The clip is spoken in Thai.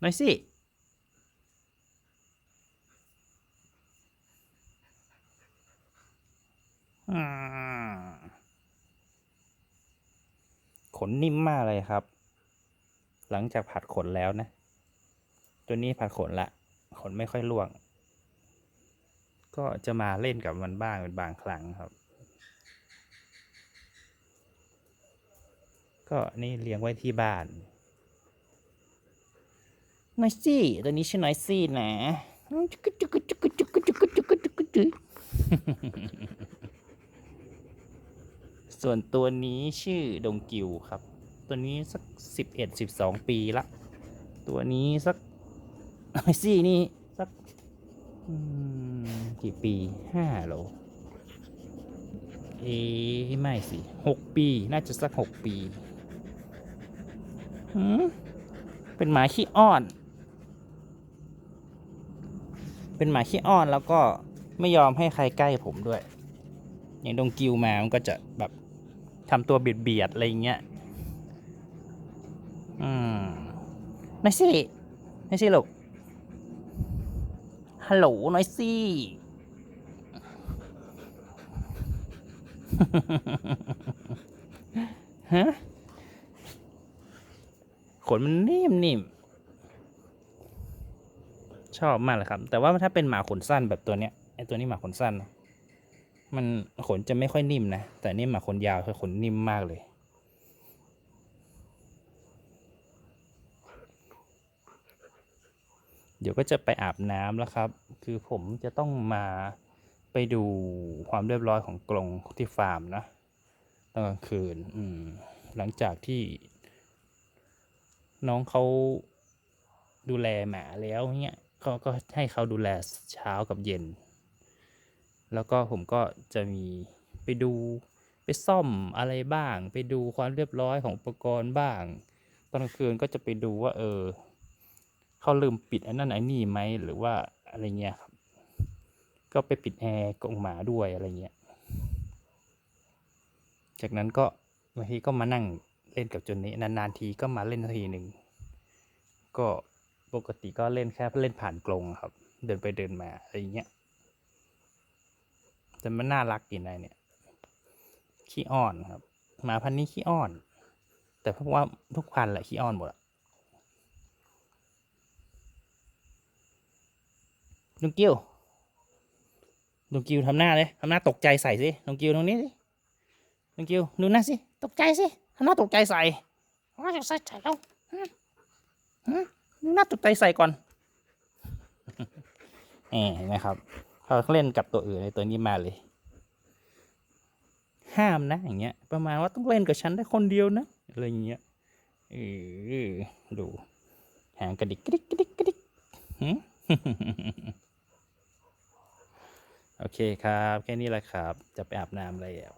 หน่อยสิ ขนนิ่มมากเลยครับ หลังจากผัดขนแล้วนะ ตัวนี้ผัดขนละ ขนไม่ค่อยร่วง ก็จะมาเล่นกับมันบ้างเป็นบางครั้งครับ ก็นี่เลี้ยงไว้ที่บ้าน น้อยซี่ตัวนี้ชื่อน้อยซี่นะส่วนตัวนี้ชื่อดงกิวครับ ตัวนี้สักสิบเอ็ดสิบสองปีละ ตัวนี้สักน้อยซี่นี่สักกี่ปีห้าโลเอ้ไม่สิหกปี น่าจะสักหกปี เป็นหมาขี้อ้อน เป็นหมาขี้อ้อนแล้วก็ไม่ยอมให้ใครใกล้ผมด้วย อย่างดงกิวมามันก็จะแบบทำตัวเบียดเบียดอะไรอย่างเงี้ยอืมนอยซี่นอยซี่ลูกฮัลโหลนอยซี่ฮะขนมันนิ่มนิ่ม ชอบมากเลยครับ แต่ว่าถ้าเป็นหมาขนสั้นแบบตัวเนี้ยไอตัวนี้หมาขนสั้น มันขนจะไม่ค่อยนิ่มนะ แต่นี่หมาขนยาวคือขนนิ่มมากเลย เดี๋ยวก็จะไปอาบน้ำแล้วครับ คือผมจะต้องมาไปดูความเรียบร้อยของกรงที่ฟาร์มนะตอนกลางคืนหลังจากที่ น้องเขาดูแลหมาแล้วเนี่ย ก็ก็ให้เขาดูแลเช้ากับเย็น แล้วก็ผมก็จะมีไปดูไปซ่อมอะไรบ้าง ไปดูความเรียบร้อยของอุปกรณ์บ้าง ตอนกลางคืนก็จะไปดูว่า เออเขาลืมปิดอันนั้นอันนี้ไหมหรือว่าอะไรเงี้ยครับ ก็ไปปิดแอร์กรงหมาด้วยอะไรเงี้ย จากนั้นก็บางทีก็มานั่งเล่นกับจนนี้นานๆทีก็มาเล่นทีหนึ่งก็ ปกติก็เล่นแค่เล่นผ่านกรงครับ เดินไปเดินมาอะไรเงี้ยแต่มันน่ารักดีนะเนี่ย ขี้อ้อนครับหมาพันนี้ขี้อ้อน แต่เพราะว่าทุกพันแหละขี้อ้อนหมดอะลุงกิ้วลุงกิ้วทำหน้าเลยทำหน้าตกใจใส่สิลุงกิ้วตรงนี้สิลุงกิวดูหน้าสิ ตกใจสิทำหน้าตกใจใส่ทำหน้าตกใจใส่แล้วฮะ ฮะดูหน้าตกใจใส่ก่อนเห็นไหมครับเขาเล่นกับตัวอื่นในตัวนี้มาเลย ห้ามนะอย่างเงี้ย ประมาณว่าต้องเล่นกับฉันได้คนเดียวนะอะไรอย่างเงี้ยเออดูหางกระดิกกระดิกกระดิกกระดิกโอเคครับ แค่นี้แหละครับ จะไปอาบน้ำแล้ว